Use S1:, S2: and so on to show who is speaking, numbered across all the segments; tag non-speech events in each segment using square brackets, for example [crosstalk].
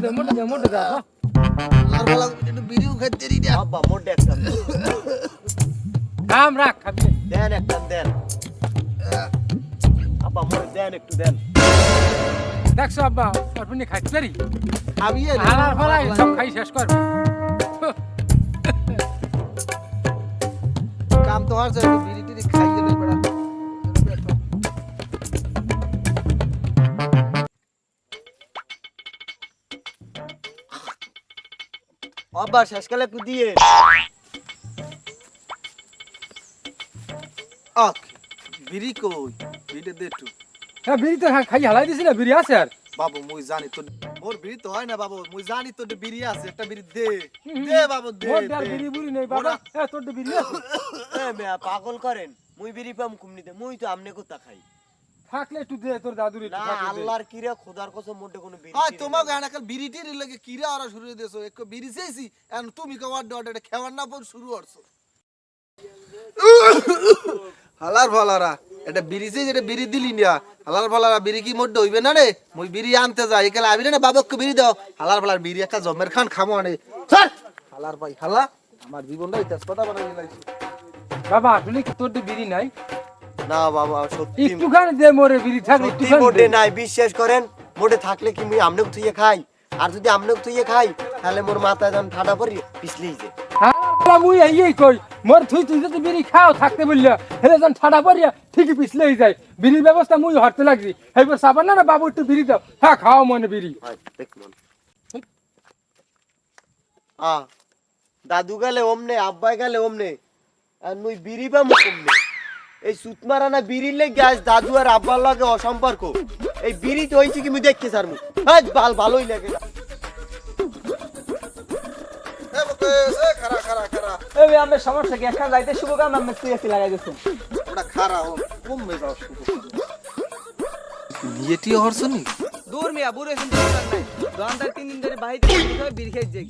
S1: আর
S2: দেখছ আব্বা আপনি খাইতে পারি
S1: আমি
S2: হালার ফালাই খাই শেষ করবে
S1: কাম তো বিড়ি
S3: আব্বা শেষকালে একটু দিয়ে।
S1: আক বিড়ি কই? বিড়ি দে একটু।
S2: হ্যাঁ বিড়ি তো খাই হালাই দিছি না বিড়ি আছে আর।
S1: বাবু মুই জানি তো মোর বিড়ি তো হয় না বাবু। মুই জানি তো বিড়ি আছে একটা বিড়ি দে। দে বাবু দে
S2: মোর ডাল বিড়ি বুড়ি নেই বাবা। হ্যাঁ তোর বিড়ি আছে।
S3: এ মেয়া পাগল করেন। মুই বিড়ি পাম কুমনিতে মুই তো আমনে কোথা খাই।
S2: থাকলে একটু দে তোর দাদুর একটু
S3: না আল্লাহর কিরে খোদার কসম মোটে কোনো বিড়ি
S1: আয় তোমাকে। এনাকাল লাগে কিরা আর শুরু দেছো এক বিড়ি চাইছি এখন তুমি কে ওয়ার্ড ওয়ার্ড এটা খেওয়ার না পর শুরু করছ। হালার ভালারা এটা বিড়ি এটা বিড়ি দিলি না। হালার ভালারা বিড়ি কি মধ্যে হইবে না রে? মুই বিড়ি আনতে যাই একালে আবি না বাবককে বিড়ি দাও। হালার ভালার বিড়ি একটা জমের খান খামো আনে। চল হালার ভাই হালা আমার জীবনটা ইতিহাস কথা বানাই লাগছে
S2: বাবা আসলে কি তোর তো বিড়ি নাই?
S3: না বাবা সত্যি
S2: একটুখানি দে মোরে বিড়ি একটুখানি
S3: মোটে নাই বিশ্বাস করেন মোটে থাকলে কি মুই থুইয়ে খাই? আর যদি আমনে থুইয়ে খাই তাহলে মোর মাথায় যখন ঠাডা পড়ি পিছলেই যে।
S2: হ্যাঁ মুই এই কই মোর থুই তুই যদি বিড়ি খাও থাকতে বললে হেলে যখন ঠাডা পড়িয়া ঠিকই পিছলেই যায়। বিড়ির ব্যবস্থা মুই হরতে লাগছি। এইবার সাবান না না বাবু একটু বিড়ি দাও। হ্যাঁ খাও মনে বিড়ি।
S3: হয় দেখুন আ দাদু গেলে ওমনে আব্বাই গেলে ওমনে আর মুই বিড়ি বা মুখ এই সুতমারা না বিড়ির লেগে আজ দাদু আর আব্বার লাগে অসম্পর্ক। এই বিড়ি তো হয়েছে কি মুই দেখছি স্যার হ্যাঁ ভালো ভালোই লাগে।
S1: এ বকে এ খারা খারা খারা
S4: এই আমি সমস্যা কি? একখান যাইতে শুভ কাম আমি তুই একটি লাগাই দিচ্ছি
S1: ওটা খারা ও কমবে যাও শুরু বিয়েটি হরছনি
S4: দূর মিয়া বুড়ো এসে দোকান নাই। দোকানদার তিন দিন ধরে বিড়ি খেয়ে যাই।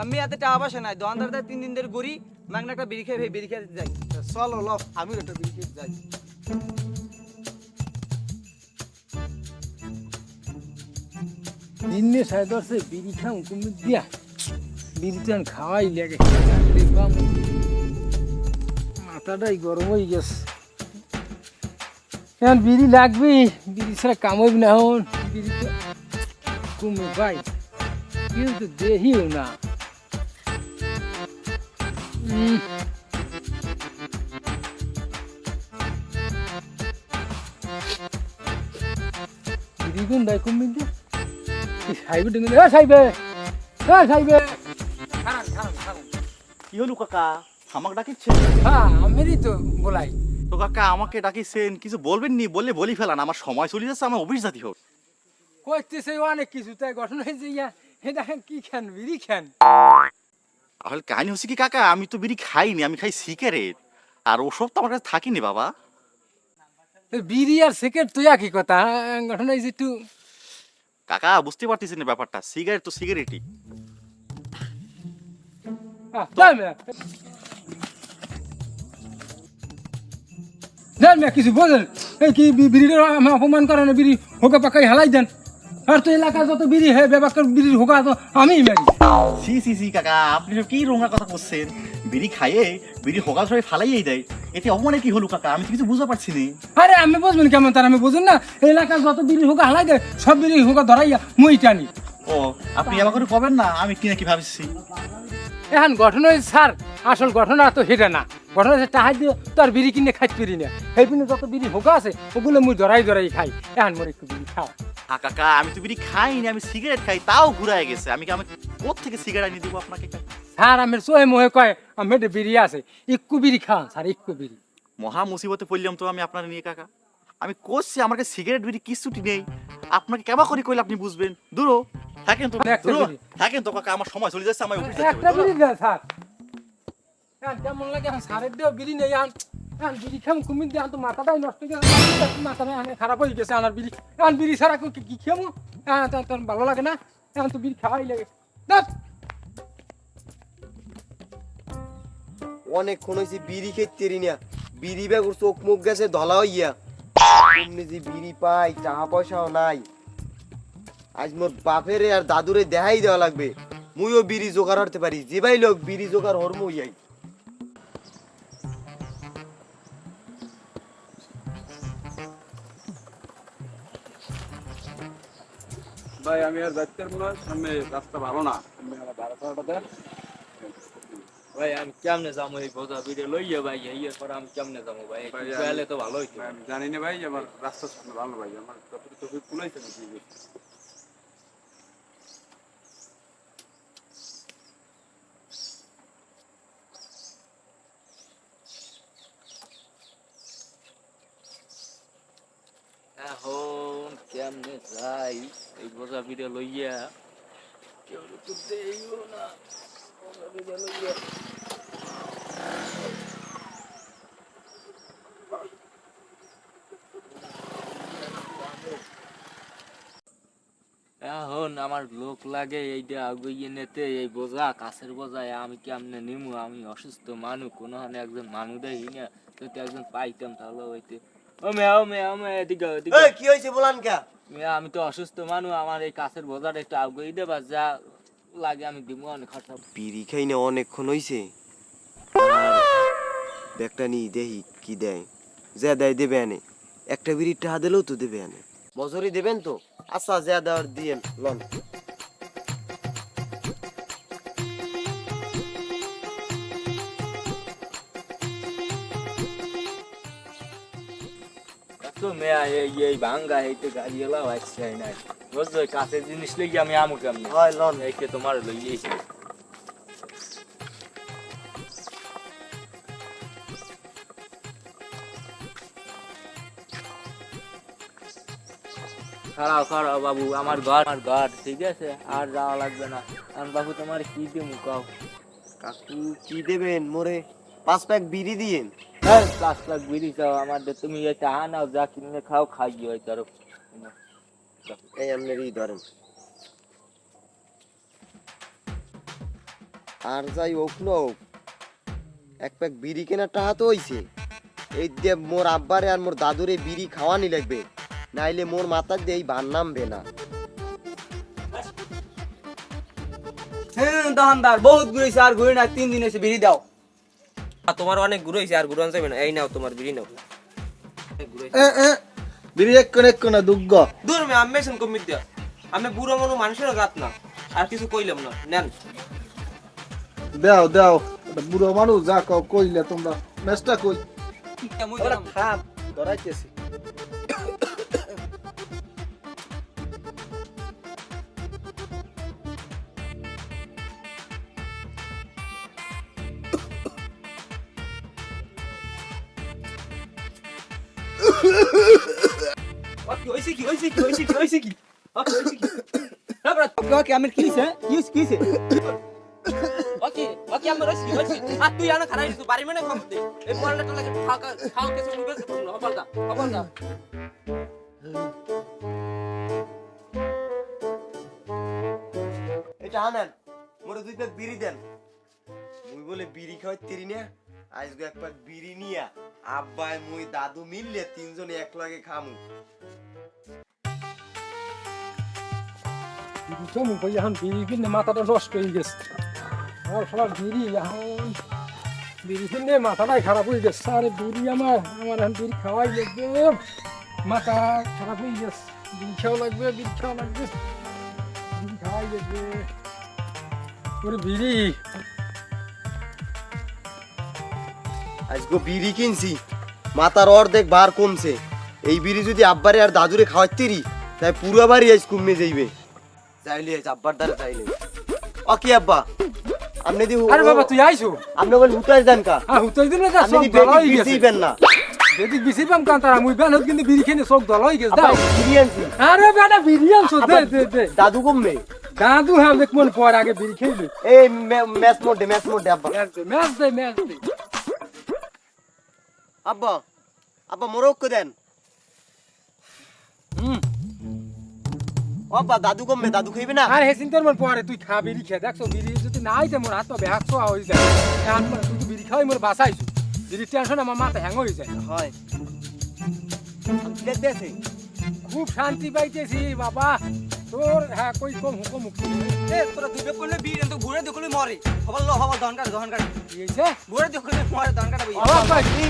S4: আমি টাকা পয়সা নাই। দোকানদার তিন দিন ধরে গড়ি মাগনা একটা বিড়ি খেয়ে বিড়ি খেতে যাই।
S1: চলো লও আমি একটা বিয়ে যাই।
S2: দিনে সাড়ে দশে বিড়ি খাও তুমি দিয়া। বিড়ি এখন খাওয়াই লাগে মাথাটাই গরম হয়ে গেছে। এখন বিড়ি লাগবে, বিড়ি ছাড়া কাম হইব না এখন। বিড়ি তো কমে পাই কেউ তো দেহিও না। উম। বিড়ি কোন দেয়? কমবে দিয়ে সাইবে ডেঙ্গে এ সাইবে এ
S5: কি হলো কাকা? আমাকে ডাকিচ্ছে?
S2: হ্যাঁ আমিরই তো বলাই।
S5: তো কাকা আমাকে ডাকিছেন কিছু বলবেন নি? বললে বলি ফেলান আমার সময় চলে যাচ্ছে আমার অফিস জাতি হোক।
S2: করতেছে অনেক কিছু তাই গঠন হয়েছে ইয়া। হে দেখেন কি খান বিড়ি খান।
S5: আসলে কাহিনী হচ্ছে কি কাকা আমি তো বিড়ি খাইনি আমি খাই সিগারেট। আর ওসব তো আমার কাছে থাকিনি বাবা।
S2: বিড়ি আর সিগারেট তো একই কথা। হয়েছে একটু
S5: কাকা বুঝতে পারতেছেন না ব্যাপারটা। সিগারেট তো সিগারেটই।
S2: যাই মেয়ে। কিছু বোঝেন। এই কি বিড়ির আমার অপমান করে না বিড়ি হোকা পাকাই হালাই দেন? আর তো এলাকা যত বিড়ি হে ব্যবহার বিড়ির হোকা তো আমিই মারি।
S5: সি সি সি কাকা আপনি কি রোঙা কথা করছেন বিড়ি খাইয়ে বিড়ি হোকাল সবাই ফালাইয়েই দেয়। এতে অপমানে কি হলো কাকা? আমি তো কিছু বুঝতে পারছি না।
S2: আরে আমি বুঝবেন কেমন তার আমি বুঝুন না। এলাকার যত বিড়ি হোকা হালাই দেয় সব বিড়ি হোকা ধরাইয়া মই টানি।
S5: ও আপনি আমার করে কবেন না? আমি কি না কি ভাবছি?
S2: এখন গঠন হয়েছে স্যার আসল ঘটনা তো সেটা না। ঘটনা হচ্ছে টাহাই দিয়ে তো আর বিড়ি কিনে খাইতে পারি না। এই পিনে যত বিড়ি হোকা আছে ওগুলো মুই ধরাই ধরাই খাই। এখন মোর একটু বিড়ি খাও।
S5: হ্যাঁ কাকা আমি তো বিড়ি খাইনি আমি সিগারেট খাই তাও ঘুরায় গেছে। আমি কি আমি কোথেকে সিগারেট এনে দিব আপনাকে?
S2: স্যার আমি সোহে মোহে কয় আমি একটা বিড়ি আছে। একটু বিড়ি খান স্যার একটু বিড়ি।
S5: মহা মুসিবতে পড়লাম তো আমি আপনার নিয়ে কাকা। আমি করছি আমার কাছে সিগারেট বিড়ি কিছুটি নেই। আপনাকে কেমন করে কইলে আপনি বুঝবেন। দূরো থাকেন তো দূরো থাকেন তো কাকা আমার সময় চলে যাচ্ছে আমার অফিস
S2: একটা বিড়ি
S5: দূরো।
S2: স্যার। কেমন লাগে স্যারের দেও বিড়ি নেই এখন। বিড়ি খাম কুমির দিয়ে তো মাথাটাই নষ্ট হয়ে গেছে মাথাটা খারাপ হয়ে গেছে আমার বিড়ি এখন বিড়ি ছাড়া কি কি হ্যাঁ তোর ভালো লাগে না এখন তো বিড়ি খাওয়াই লাগে।
S3: অনেকক্ষণ হয়েছে বিড়ি খেতে না। বিড়ি ব্যাগ চোখ মুখ গেছে, ধলা হইয়া এমনি যে বিড়ি পাই, টাকা পয়সাও নাই। আজ মোর বাপেরে আর দাদুরে দেখাই দেওয়া লাগবে। মুইও বিড়ি জোগাড় হতে পারি। যে ভাই লোক বিড়ি জোগাড় হরমু ইয়াই
S6: ভাই, আমি আর পারব না। সামনে রাস্তা ভালো না। আপনি আমার ভাড়া টাড়াটা দেন
S7: ভাই আমি কেমনে যাব এই বোঝা ভিডিও লইয়া ভাই ইয়ে করে আমি কেমনে যাব ভাই
S6: ভাই,
S7: একটু
S6: আমি-
S7: গেলে তো ভালো হইতো
S6: ভাই, আমি জানি না ভাই আমার রাস্তা সামনে ভালো ভাই আমার যতটুকু চোখে কুলাইছে না ঠিক আছে।
S7: এখন কেমনে যাই এই বোঝা ভিডিও লইয়া কেউ তো দেইও না বোঝা ভিডিও লইয়া এখন আমার লোক লাগে এইটা আগুইয়ে নেতে এই বোঝা কাছের বোঝায় আমি কেমনে নিমু? আমি অসুস্থ মানুষ কোনো হানে একজন মানুষ দেখি না। যদি একজন পাইতাম তাহলে হইতে। ও মেয়া ও মেয়া ও মেয়া এদিকে এদিকে
S3: কি হয়েছে বলান কা?
S7: আমি তো অসুস্থ মানুষ আমার এই কাছের বোঝাটা একটু আগুই দেবা যা লাগে আমি দিব অনেক খরচা
S3: বিড়ি খাই না অনেকক্ষণ হয়েছে ব্যাগটা নিয়ে দেখি কি দেয়। যা দেয় দেবে আনে। একটা বিড়ির টাকা দিলেও তো দেবে আনে। বছরই দেবেন তো? আচ্ছা যা দেওয়ার দিয়েন লন।
S7: তো মেয়া এই এই ভাঙ্গা এইতে গাড়ি এলা হচ্ছে নাই। বুঝছ কাছের জিনিস লেগে আমি আমু কেমনি?
S3: হয় লন।
S7: এইকে তোমার লইয়েছি খারাপ খারাপ বাবু আমার ঘর আমার ঘর ঠিক আছে? আর যাওয়া লাগবে না। আর বাবু তোমার কি দিমু কাও?
S3: কাকু কি দেবেন মোরে? পাঁচ প্যাক বিড়ি দিয়েন।
S7: হ্যাঁ পাঁচ লাখ বিড়ি চাও আমাদের। তুমি এটা আনাও যা কিনে খাও খাইয়ে ওই তার
S3: এই আপনার ধরেন। আর যাই হোক না হোক, এক প্যাক বিড়ি কেনার টাকা তো হইছে। এই দিয়ে মোর আব্বারে আর মোর দাদুরে বিড়ি খাওয়ানি লাগবে। নাইলে মোর মাথার দিয়ে এই ভার নামবে না।
S4: হ্যাঁ দোকানদার বহুত ঘুরেছে আর ঘুরে না তিন দিন এসে বিড়ি দাও।
S8: তোমার অনেক ঘুরে হয়েছে আর ঘুরান যাবে না এই নাও তোমার বিড়ি নাও।
S1: বিড়ি এক কোনে এক কোনে দুগ্গ।
S8: দূর মে আমি মেশন কমিট দিয়া আমি বুড়ো মনো মানুষের গাত না। আর কিছু কইলাম না। নেন।
S1: দাও দাও বুড়ো মানুষ যা কও কইলে তোমরা মেসটা কই?
S8: দিলাম।
S3: ধরাইতেছি।
S8: কি কি খারাই তুই বাড়ি
S3: দেন। মুই বলে বিড়ি খাওয়াই তেরি না আজকে এক প্যাক বিড়ি নিয়া। আব্বাই, মুই, দাদু মিললে তিনজনে এক লগে খামু।
S2: চমু কই এখন বিড়ি কিনে মাথাটা নষ্ট হয়ে গেছে। আমার সবার বিড়ি এখন বিড়ি কিনে মাথাটাই খারাপ হয়ে গেছে। আরে বিড়ি আমার আমার এখন বিড়ি খাওয়াই লাগবে। মাথা খারাপ হয়ে গেছে। বিড়ি খাওয়া লাগবে, বিড়ি খাওয়া লাগবে। বিড়ি খাওয়াই লাগবে। ওরে বিড়ি
S3: আজকে বিড়ি কিনছি মাথার অর্ধেক বার কমছে। এই বিড়ি যদি আব্বারে আর দাদুরে খাওয়াইতেরি তাই পুরো বাড়ি আজ কমে যাইবে। যাইলে আজ আব্বার দ্বারা যাইলে। ও কি আব্বা? আপনি দি
S2: আরে বাবা তুই আইছো
S3: আপনি বল হুটাই দেন কা।
S2: হ্যাঁ হুতই দিন না
S3: আপনি
S2: সব
S3: দি
S2: দলা
S3: বেটি
S2: গেছে।
S3: বিসিবেন না?
S2: বেদিক বিসি পাম কান তারা? মুই বেন কিন্তু বিড়ি খেনে সব দলা হয়ে গেছে দাও।
S3: আনছি।
S2: আরে বেটা বিড়ি আনছো দে দে দে।
S3: দাদু কমবে?
S2: দাদু হ্যাঁ দেখ মন পর আগে বিড়ি খেয়ে
S3: এই ম্যাচ মোডে ম্যাচ মোডে আব্বা।
S2: ম্যাচ দে ম্যাচ দে।
S3: আব্বা আব্বা মোরক্কো দেন।
S2: হুম
S3: আব্বা দাদু কমবে দাদু খাইবে না?
S2: আর হে চিন্তার মন পরে তুই খা বিড়ি খেয়ে দেখছ বিড়ি যদি নাই তে মোর হাত পা ব্যাগ ছোয়া হয়ে যায়। এখন মোর শুধু বিড়ি খাওয়াই মোর বাঁচাইছো বিড়ির টেনশন আমার মাথা হ্যাং হয়ে যায়।
S3: হয়। প্লেট
S2: খুব শান্তি পাইতেছি বাবা। তোর হ্যাঁ কই কম হুকম মুক্তি
S4: এ তোরা দুবে করলে বীর কিন্তু ঘুরে দেখলে মরে। হবল লো হবল কাট দহন কাট
S2: দিয়েছে
S4: ঘুরে দেখলে মরে
S2: বাবা পাইছি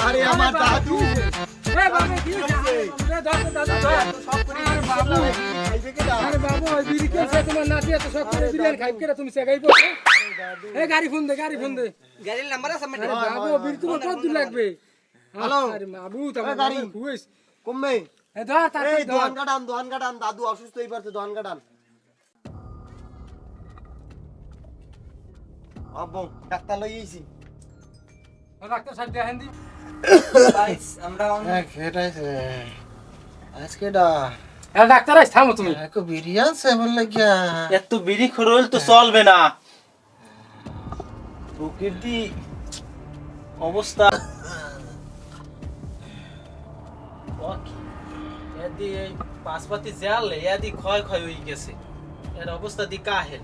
S3: আরে আমার দাদু
S2: গাড়ি ফোন দে গাড়ি ফোন দে
S4: গাড়ির নাম্বার আছে
S2: বাবু বিড়ি তোমার কত লাগবে
S3: হ্যালো।
S2: বাবু তোমার
S3: গাড়ি।
S2: খুইস
S3: কমবে?
S2: এ ধর তাতে
S3: এই
S2: ধর
S3: কাটান দোয়ান কাটান দাদু অসুস্থ হয়ে পড়ছে দোয়ান কাটান। আব্বু ডাক্তার লই আইছি।
S2: ডাক্তার সাহেব দেখেন দি।
S4: গাইস আমরা
S1: আজকে ডা
S2: এ ডাক্তার আইস থামো তুমি।
S1: এক বিরিয়ান সে বল লাগিয়া।
S9: এত বিড়ি খরল তো চলবে না। প্রকৃতি অবস্থা এই পাশপাতি জাল এদি ক্ষয় ক্ষয় হয়ে গেছে। এর অবস্থা দি কাহেল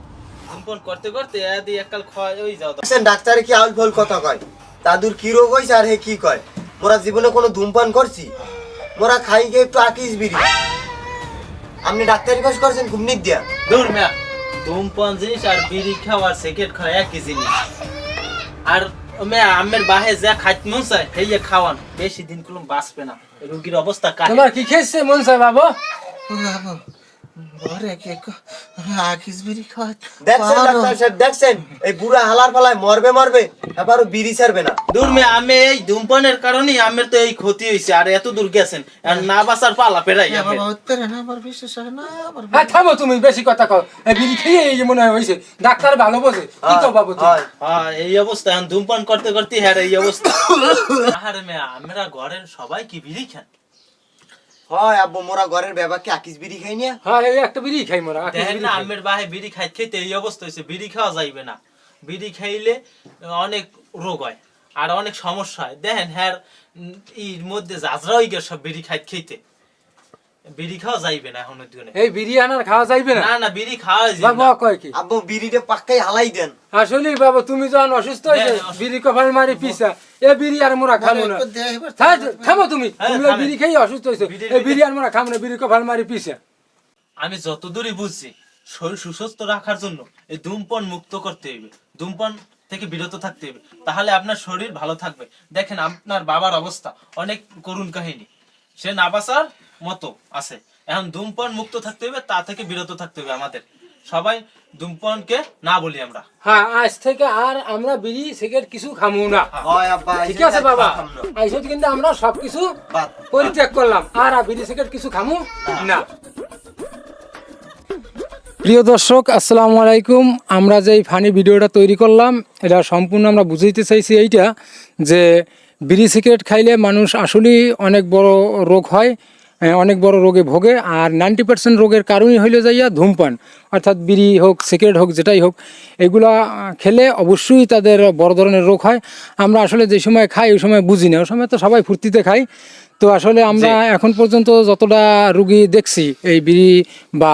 S9: করতে করতে এদি ক্ষয় হয়ে যাও
S3: ডাক্তারে কি আউল ফল কথা কয়? দাদুর কি রোগ হইছে আর হে কি কয়? মোরা জীবনে কোনো ধূমপান করছি? মোরা খাই গিয়ে একটু আকিস বিড়ি। আপনি ডাক্তারি কাজ করছেন ঘুমনি দিয়া
S9: দূর মিয়া ধূমপান জিনিস আর বিড়ি খাওয়া সিগারেট খাওয়া একই জিনিস। আর মেয়া আমের বাহে যা খাইতে মন চায় সেই খাওয়ান। বেশি দিন কোনো বাঁচবে না। রুগীর অবস্থা কাহিল
S2: কি খেয়েছে মন বাবু?
S3: দেখছেন ডাক্তার সাহেব দেখছেন? এই বুড়া হালার ফালায় মরবে মরবে এবারও বিড়ি ছাড়বে না।
S9: দূর মে আমি এই ধূমপানের কারণেই আমের তো এই ক্ষতি হয়েছে আর এত দূর গেছেন। আর না বাঁচার পালা পেরাই আমের।
S1: আমার বিশ্বাস হয় না আমার
S2: হ্যাঁ থামো তুমি বেশি কথা কও। এই বিড়ি খেয়ে এই মনে হয় হয়েছে ডাক্তার ভালো বোঝে। কি তো বাবু
S3: হ্যাঁ।
S9: এই অবস্থা এখন ধূমপান করতে করতে হ্যাঁ এই অবস্থা। [laughs] আরে মে আমরা ঘরের সবাই কি বিড়ি খান
S3: হয় আব্বু মোরা ঘরের ব্যাপারকে আকিস বিড়ি খাই নিয়া।
S2: হ্যাঁ এই একটা বিড়ি খাই মোরা
S9: দেখেন না আমের বাহে বিড়ি খাইতে খাইতে এই অবস্থা হয়েছে বিড়ি খাওয়া যাইবে না। বিড়ি খাইলে অনেক রোগ হয় আর অনেক সমস্যা হয়। দেখেন হ্যাঁ এর মধ্যে জাজরা হয়ে গেছে সব বিড়ি খাইতে খাইতে বিড়ি খাওয়া যাইবে না এখন দিনে
S2: এই বিড়ি আনার খাওয়া যাইবে না?
S9: না না বিড়ি খাওয়া যাইবে
S2: বাবু কয় কি?
S3: আব্বু বিড়িটা পাক্কাই হালাই দেন।
S2: আসলে বাবা তুমি যখন অসুস্থ হয়েছে বিড়ি কপাল মারি পিসা। এ বিড়ি আর মোরা খাব না। থামো তুমি। তুমি বিড়ি খেয়ে অসুস্থ হয়েছে। এই বিড়ি আর মোরা খাব না বিড়ি কপাল মারি পিসা।
S9: আমি যতদূরই বুঝছি শরীর সুস্থ রাখার জন্য এই ধূমপান মুক্ত করতে হবে ধূমপান থেকে বিরত থাকতে হবে তাহলে আপনার শরীর ভালো থাকবে। দেখেন আপনার বাবার অবস্থা অনেক করুণ কাহিনী। সে না বাঁচার মতো আছে। এখন ধূমপান মুক্ত থাকতে হবে তা থেকে বিরত থাকতে হবে আমাদের। সবাই ধূমপানকে না বলি আমরা।
S2: হ্যাঁ আজ থেকে আর আমরা বিড়ি সিগারেট কিছু খামু না। ঠিক আছে বাবা? আইসত কিন্তু আমরা সবকিছু পরিত্যাগ করলাম। আর বিড়ি সিগারেট কিছু খামু না। প্রিয় দর্শক আসসালামু আলাইকুম। আমরা যে ফানি ভিডিওটা তৈরি করলাম এটা সম্পূর্ণ আমরা বুঝাইতে চাইছি এইটা যে বিড়ি সিগারেট খাইলে মানুষ আসলেই অনেক বড় রোগ হয়। অনেক বড় রোগে ভোগে আর নাইনটি পার্সেন্ট রোগের কারণই হইলে যাইয়া ধূমপান, অর্থাৎ বিড়ি হোক, সিগারেট হোক, যেটাই হোক, এগুলা খেলে অবশ্যই তাদের বড় ধরনের রোগ হয়। আমরা আসলে যে সময় খাই, ওই সময় বুঝি না, ওই সময় তো সবাই ফুর্তিতে খাই তো আসলে আমরা এখন পর্যন্ত যতটা রুগী দেখছি এই বিড়ি বা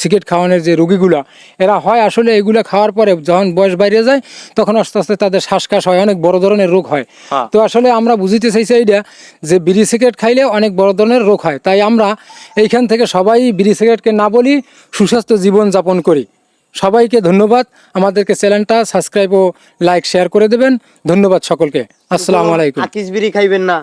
S2: সিগারেট খাওয়ানোর যে রুগীগুলা এরা হয় আসলে এগুলা খাওয়ার পরে যখন বয়স বাইরে যায় তখন আস্তে আস্তে তাদের শ্বাসকাশ হয় অনেক বড় ধরনের রোগ হয়। তো আসলে আমরা বুঝিতে চাইছি এইটা যে বিড়ি সিগারেট খাইলে অনেক বড় ধরনের রোগ হয়। তাই আমরা এইখান থেকে সবাই বিড়ি সিগারেটকে না বলি সুস্বাস্থ্য জীবন যাপন করি। সবাইকে ধন্যবাদ। আমাদেরকে চ্যানেলটা সাবস্ক্রাইব ও লাইক শেয়ার করে দেবেন। ধন্যবাদ সকলকে। আসসালামু আলাইকুম।
S3: আকিস বিড়ি খাইবেন না।